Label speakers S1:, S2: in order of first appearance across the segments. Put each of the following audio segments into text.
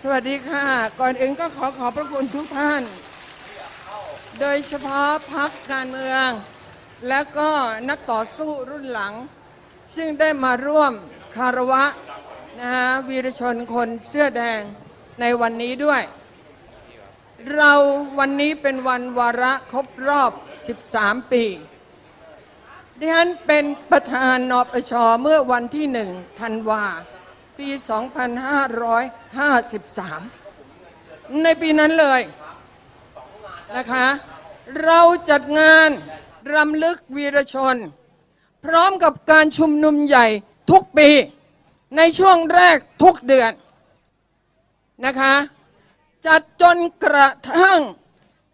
S1: สวัสดีค่ะ ก่อนอื่นก็ขอขอบพระคุณทุกท่าน โดยเฉพาะพักการเมือง และก็นักต่อสู้รุ่นหลัง ซึ่งได้มาร่วมคารวะนะฮะวีรชนคนเสื้อแดงในวันนี้ด้วย เราวันนี้เป็นวันวาระครบรอบ 13 ปีดิฉันเป็นประธานนปชเมื่อวันที่หนึ่งธันวาปี 2553 ในปีนั้นเลยนะคะ เราจัดงานรำลึกวีรชน พร้อมกับการชุมนุมใหญ่ทุกปี ในช่วงแรกทุกเดือนนะคะ จัดจนกระทั่ง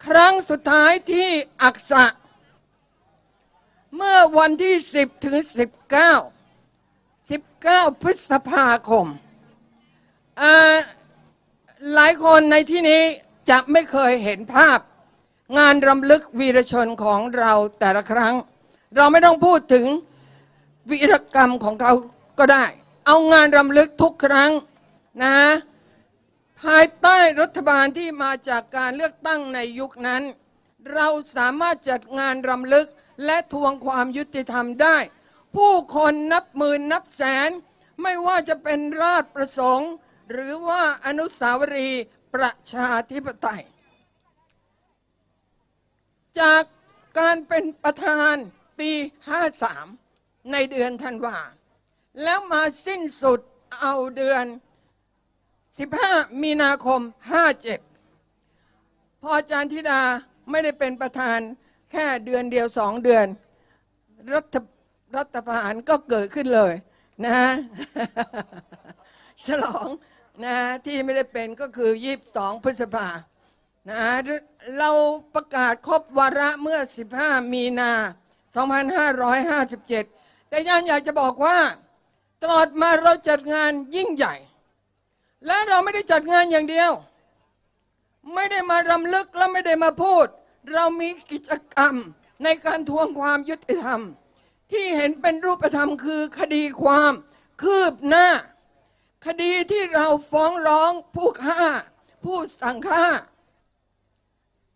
S1: ครั้งสุดท้ายที่อักษะ เมื่อวันที่ 10 ถึง 19 19 พฤษภาคม หลายคนในที่นี้จะไม่เคยเห็นภาพ งานรำลึกวีรชนของเราแต่ละครั้ง เราไม่ต้องพูดถึงวีรกรรมของเขาก็ได้ เอางานรำลึกทุกครั้งนะภายใต้รัฐบาลที่มาจากการเลือกตั้งในยุคนั้น เราสามารถจัดงานรำลึกและทวงความยุติธรรมได้ ผู้คนนับหมื่นนับแสน ไม่ว่าจะเป็นราชประสงค์ หรือว่าอนุสาวรีย์ประชาธิปไตย จากการเป็นประธานปี 53 ในเดือนธันวา แล้วมาสิ้นสุดเอาเดือน 15 มีนาคม 57 พออาจารย์ธิดาไม่ได้เป็นประธานแค่เดือนเดียวสองเดือน รัฐ รัฐประหารก็เกิดขึ้นเลยนะฮะฉลองนะที่ไม่ได้เป็นก็คือ 22 พฤษภานะเราประกาศครบวาระเมื่อ 15 มีนา 2557 แต่ยันอยากจะบอกว่า ตลอดมาเราจัดงานยิ่งใหญ่ และเราไม่ได้จัดงานอย่างเดียว ไม่ได้มารำลึกและไม่ได้มาพูด เรามีกิจกรรมในการทวงความยุติธรรม ที่เห็นเป็นรูปธรรมคือคดีความคืบหน้า คดีที่เราฟ้องร้องผู้ฆ่า ผู้สั่งฆ่า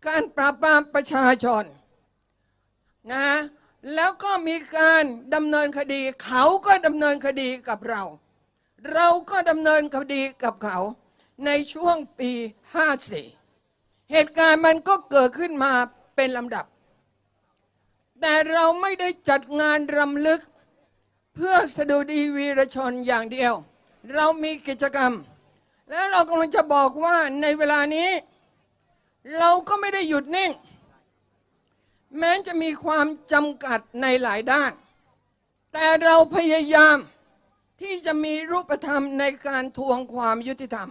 S1: การปราบปรามประชาชนนะแล้วก็มีการดำเนินคดี เขาก็ดำเนินคดีกับเรา เราก็ดำเนินคดีกับเขา ในช่วงปี 54 เหตุการณ์มันก็เกิดขึ้นมาเป็นลำดับ แต่เราไม่ได้จัดงานรำลึก เพื่อสดุดีวีรชนอย่างเดียว เรามีกิจกรรม แล้วเรากำลังจะบอกว่าในเวลานี้ เราก็ไม่ได้หยุดนิ่ง แม้จะมีความจำกัดในหลายด้าน แต่เราพยายามที่จะมีรูปธรรมในการทวงความยุติธรรม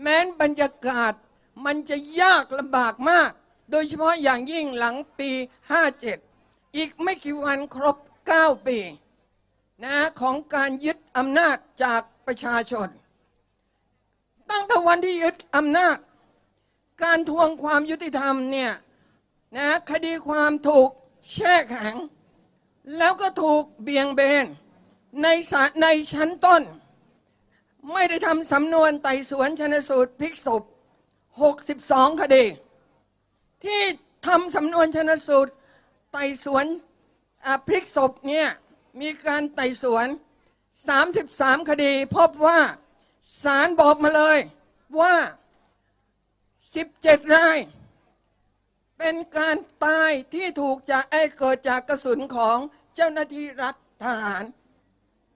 S1: แม้นบรรยากาศมันจะยากลำบากมาก โดยเฉพาะอย่างยิ่งหลังปี 57 อีกไม่กี่วันครบ 9 ปีนะของการยึดอำนาจจากประชาชน ตั้งแต่วันที่ยึดอำนาจ การทวงความยุติธรรมเนี่ยนะคดีความถูกแช่แข็ง แล้วก็ถูกเบี่ยงเบนในในชั้นต้น ไม่ได้ทำสำนวนไต่สวนชนสูตรพิกศพ62 คดี ที่ทำสำนวนชนสูตร ไต่สวนอ่าพลิกศพเนี่ยมีการไต่สวน 33 คดี พบว่าศาลบอกมาเลยว่า 17 ราย เป็นการตายที่ถูกจากเอ้เกิดจากกระสุนของเจ้าหน้าที่รัฐทหาร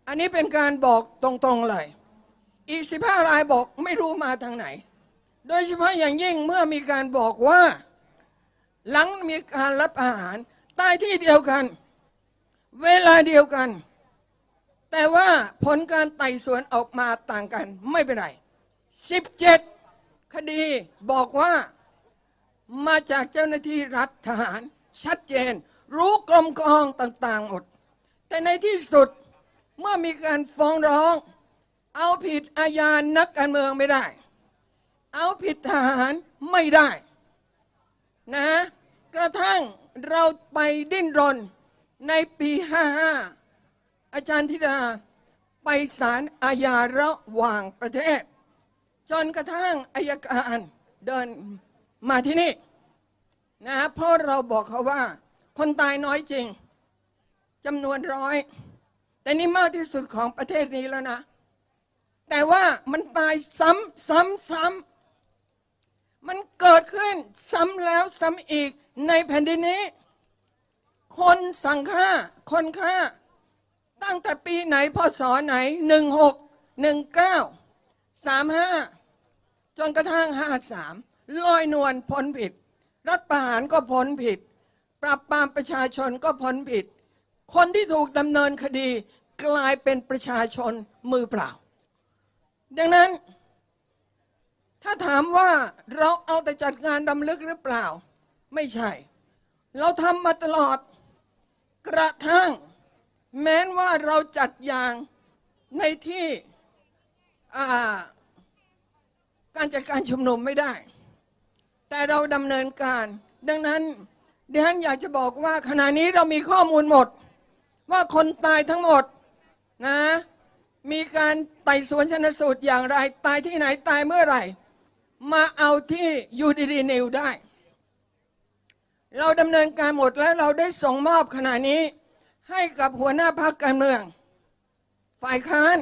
S1: อันนี้เป็นการบอกตรงๆเลย อีก 15 รายบอกไม่รู้มาทางไหน โดยเฉพาะอย่างยิ่งเมื่อมีการบอกว่า หลังมีการรับอาหาร ตายที่เดียวกัน เวลาเดียวกัน แต่ว่าผลการไต่สวนออกมาต่างกันไม่เป็นไร 17 คดีบอกว่ามาจากเจ้าหน้าที่รัฐทหาร ชัดเจน รู้กลมกองต่างๆหมด แต่ในที่สุดเมื่อมีการฟ้องร้อง เอาผิดอาญานักการเมืองไม่ได้ เอาผิดทหารไม่ได้ นะ กระทั่งเราไปดิ้นรนในปี 55 อาจารย์ธิดาไปศาลอาญาระหว่างประเทศ จนกระทั่งอายการเดินมาที่นี่นะเพราะเราบอกเขาว่า คนตายน้อยจริงจำนวนร้อย แต่นี่มากที่สุดของประเทศนี้แล้วนะ แต่ว่ามันตายซ้ำซ้ำซ้ำ มันเกิดขึ้นซ้ำแล้วซ้ำอีกในแผ่นดินนี้ คนสั่งฆ่า คนฆ่า ตั้งแต่ปีไหนพศไหนหนึ่งหกหนึ่งเก้าสามห้าจนกระทั่งห้าสามลอยนวลพ้นผิด รัฐประหารก็พ้นผิด ปราบปรามประชาชนก็พ้นผิด คนที่ถูกดำเนินคดีกลายเป็นประชาชนมือเปล่า ดังนั้น ถ้าถามว่าเราเอาแต่จัดงานดำลึกหรือเปล่า ไม่ใช่ เราทำมาตลอด กระทั่ง แม้นว่าเราจัดอย่างในที่การจัดการชุมนุมไม่ได้ แต่เราดำเนินการ ดังนั้นดิฉันอยากจะบอกว่าขณะนี้เรามีข้อมูลหมด ว่าคนตายทั้งหมดนะมีการไต่สวนชนสูตรอย่างไร ตายที่ไหนตายเมื่อไหร่ มาเอาที่ยูดีดีนิวได้ เราดำเนินการหมดแล้วเราได้ส่งมอบขณะนี้ ให้กับหัวหน้าพรรคการเมือง ฝ่ายค้าน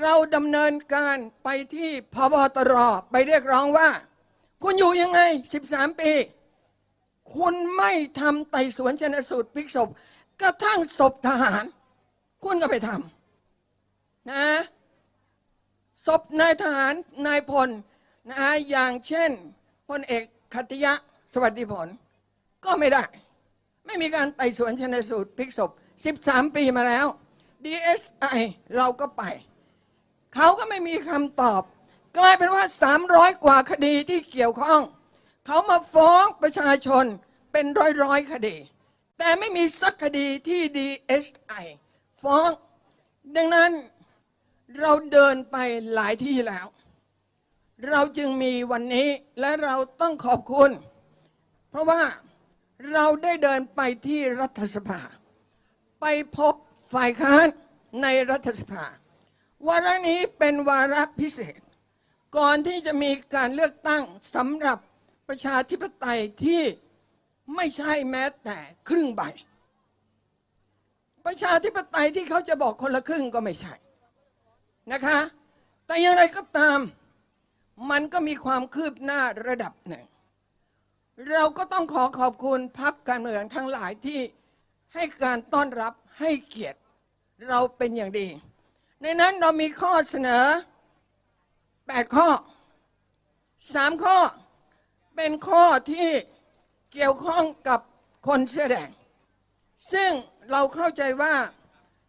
S1: เราดำเนินการไปที่พบตรไปเรียกร้องว่า คุณอยู่ยังไง 13 ปี คุณไม่ทำไต่สวนชนสูตรพลิกศพกระทั่งศพทหาร คุณก็ไปทำนะศพนายทหารนายพล นะฮะอย่างเช่นพลเอกขัติยะสวัสดิผล ก็ไม่ได้ ไม่มีการไต่สวนชนสูตรพลิกศพ 13 ปีมาแล้ว DSI เราก็ไป เขาก็ไม่มีคำตอบ กลายเป็นว่า 300 กว่าคดีที่เกี่ยวข้อง เขามาฟ้องประชาชนเป็นร้อยร้อยๆคดี แต่ไม่มีสักคดีที่ DSI ฟ้อง ดังนั้นเราเดินไปหลายที่แล้ว เราจึงมีวันนี้และเราต้องขอบคุณ เพราะว่าเราได้เดินไปที่รัฐสภา ไปพบฝ่ายค้านในรัฐสภา วาระนี้เป็นวาระพิเศษ ก่อนที่จะมีการเลือกตั้งสำหรับประชาธิปไตยที่ไม่ใช่แม้แต่ครึ่งใบ ประชาธิปไตยที่เขาจะบอกคนละครึ่งก็ไม่ใช่นะคะ แต่อย่างไรก็ตาม มันก็มีความคืบหน้าระดับหนึ่ง เราก็ต้องขอขอบคุณพักการเมืองทั้งหลายที่ให้การต้อนรับให้เกียรติเราเป็นอย่างดี ในนั้นเรามีข้อเสนอ 8 ข้อ 3 ข้อเป็นข้อที่เกี่ยวข้องกับคนเสื้อแดง ซึ่งเราเข้าใจว่า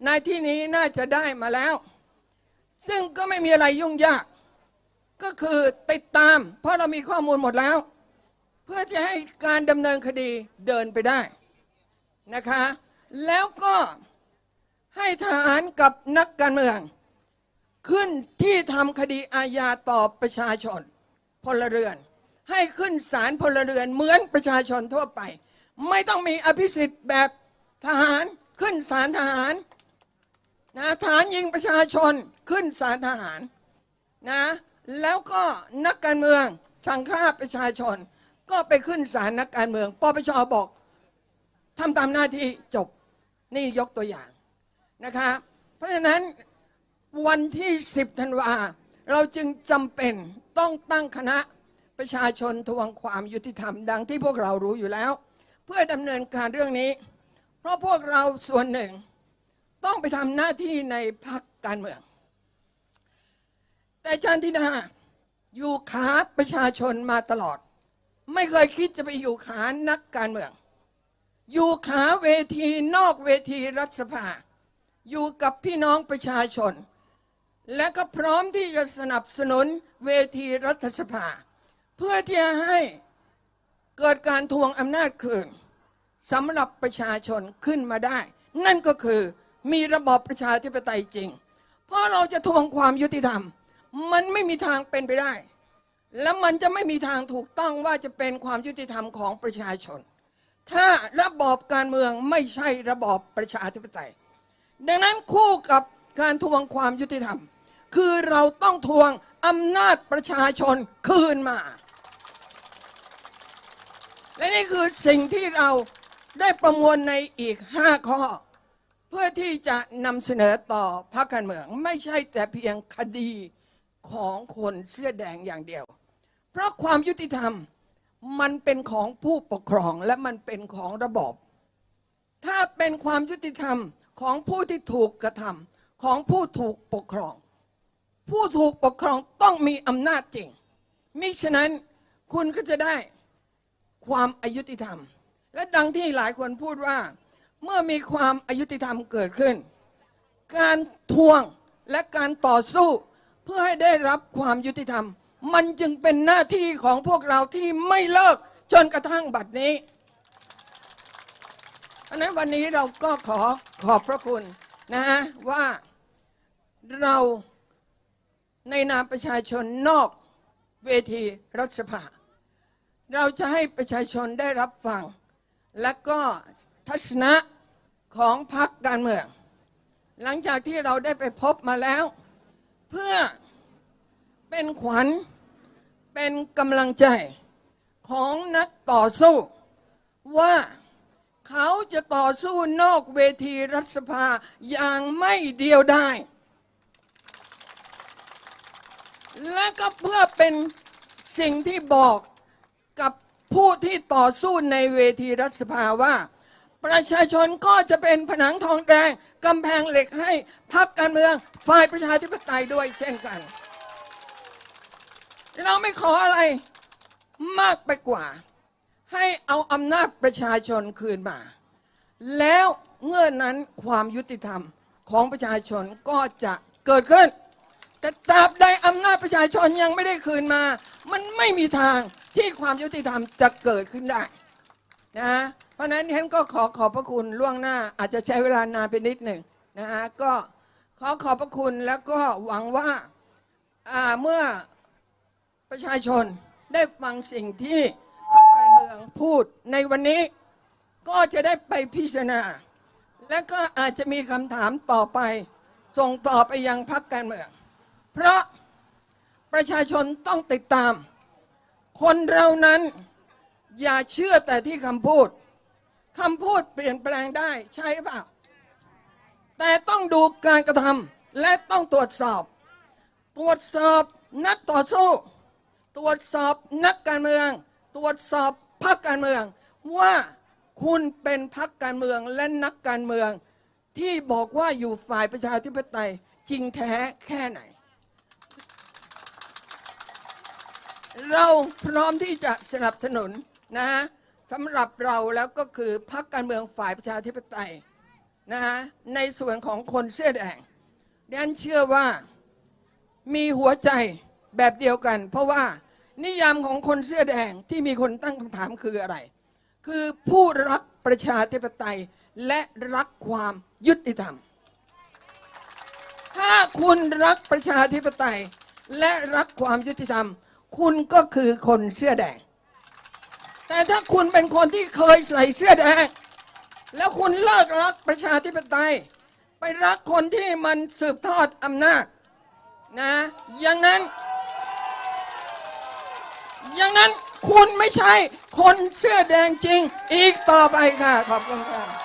S1: ในที่นี้น่าจะได้มาแล้ว ซึ่งก็ไม่มีอะไรยุ่งยาก ก็คือติดตาม เพราะเรามีข้อมูลหมดแล้ว เพื่อจะให้การดำเนินคดีเดินไปได้นะคะ แล้วก็ให้ทหารกับนักการเมือง ขึ้นที่ทำคดีอาญาต่อประชาชนพลเรือน ให้ขึ้นศาลพลเรือนเหมือนประชาชนทั่วไป ไม่ต้องมีอภิสิทธิ์แบบทหารขึ้นศาลทหารนะฐานยิงประชาชนขึ้นศาลทหารนะ แล้วก็นักการเมืองสั่งฆ่าประชาชน ก็ไปขึ้นศาลนักการเมืองปปชบอกทำตามหน้าที่จบนี่ยกตัวอย่างนะคะเพราะฉะนั้นวันที่ 10ธันวาเราจึงจำเป็นต้องตั้งคณะประชาชนทวงความยุติธรรมดังที่พวกเรารู้อยู่แล้ว เพื่อดำเนินการเรื่องนี้ เพราะพวกเราส่วนหนึ่ง ต้องไปทำหน้าที่ในพรรคการเมือง แต่อาจารย์ธิดาอยู่ขาประชาชนมาตลอด ไม่เคยคิดจะไปอยู่ขานักการเมือง อยู่ขาเวทีนอกเวทีรัฐสภา อยู่กับพี่น้องประชาชน และก็พร้อมที่จะสนับสนุนเวทีรัฐสภา เพื่อที่จะให้เกิดการทวงอำนาจคืนสำหรับประชาชนขึ้นมาได้ นั่นก็คือมีระบอบประชาธิปไตยจริง เพราะเราจะทวงความยุติธรรม มันไม่มีทางเป็นไปได้ และมันจะไม่มีทางถูกต้องว่าจะเป็นความยุติธรรมของประชาชน ถ้าระบอบการเมืองไม่ใช่ระบอบประชาธิปไตย ดังนั้นคู่กับการทวงความยุติธรรม คือเราต้องทวงอำนาจประชาชนคืนมา และนี่คือสิ่งที่เราได้ประมวลในอีก 5 ข้อ เพื่อที่จะนำเสนอต่อพรรคการเมือง ไม่ใช่แต่เพียงคดี ของคนเสื้อแดงอย่างเดียว เพราะความยุติธรรมมันเป็นของผู้ปกครองและมันเป็นของระบอบ ถ้าเป็นความยุติธรรมของผู้ที่ถูกกระทำของผู้ถูกปกครอง ผู้ถูกปกครองต้องมีอำนาจจริง มิฉะนั้นคุณก็จะได้ความอายุติธรรม และดังที่หลายคนพูดว่า เมื่อมีความอายุติธรรมเกิดขึ้น การทวงและการต่อสู้ พื่อให้ได้รับความยุติธรรม มันจึงเป็นหน้าที่ของพวกเราที่ไม่เลิกจนกระทั่งบัดนี้อันนั้นวันนี้เราก็ขอขอบพระคุณนะฮะว่าเราในนามประชาชนนอกเวทีรัฐสภา เราจะให้ประชาชนได้รับฟัง และก็ทัศนะของพรรคการเมือง หลังจากที่เราได้ไปพบมาแล้ว เพื่อเป็นขวัญเป็นกำลังใจของนักต่อสู้ ว่าเขาจะต่อสู้นอกเวทีรัฐสภาอย่างไม่เดียวได้ และก็เพื่อเป็นสิ่งที่บอกกับผู้ที่ต่อสู้ในเวทีรัฐสภาว่า ประชาชนก็จะเป็นผนังทองแดงกำแพงเหล็กให้พรรคการเมืองฝ่ายประชาธิปไตยด้วยเช่นกัน เราไม่ขออะไรมากไปกว่า ให้เอาอำนาจประชาชนคืนมา แล้วเงื่อนนั้นความยุติธรรมของประชาชนก็จะเกิดขึ้น แต่ตราบใดอำนาจประชาชนยังไม่ได้คืนมา มันไม่มีทางที่ความยุติธรรมจะเกิดขึ้นได้ นะเพราะฉะนั้นฉันก็ขอขอบพระคุณล่วงหน้าอาจจะใช้เวลานานไปนิดหนึ่งนะฮะก็ขอขอบพระคุณแล้วก็หวังว่าอ่าเมื่อประชาชนได้ฟังสิ่งที่พรรคการเมืองพูดในวันนี้ ก็จะได้ไปพิจารณา และก็อาจจะมีคำถามต่อไป ส่งต่อไปยังพรรคการเมือง เพราะประชาชนต้องติดตาม คนเรานั้น อย่าเชื่อแต่ที่คำพูดคำพูดเปลี่ยนแปลงได้ใช่เปล่าแต่ต้องดูการกระทำและต้องตรวจสอบ ตรวจสอบนักต่อสู้ ตรวจสอบนักการเมือง ตรวจสอบพรรคการเมือง ว่าคุณเป็นพรรคการเมืองและนักการเมือง ที่บอกว่าอยู่ฝ่ายประชาธิปไตยจริงแท้แค่ไหน เราพร้อมที่จะสนับสนุน นะฮะสำหรับเราแล้วก็คือพรรคการเมืองฝ่ายประชาธิปไตยนะฮะในส่วนของคนเสื้อแดงดิฉันเชื่อว่ามีหัวใจแบบเดียวกัน เพราะว่านิยามของคนเสื้อแดงที่มีคนตั้งคำถามคืออะไร คือผู้รักประชาธิปไตยและรักความยุติธรรม ถ้าคุณรักประชาธิปไตยและรักความยุติธรรม คุณก็คือคนเสื้อแดง แต่ถ้าคุณเป็นคนที่เคยใส่เสื้อแดงแล้วคุณเลิกรักประชาธิปไตย ไปรักคนที่มันสืบทอดอำนาจนะอย่างนั้นอย่างนั้นคุณไม่ใช่คนเสื้อแดงจริง อีกต่อไปค่ะ ขอบคุณค่ะ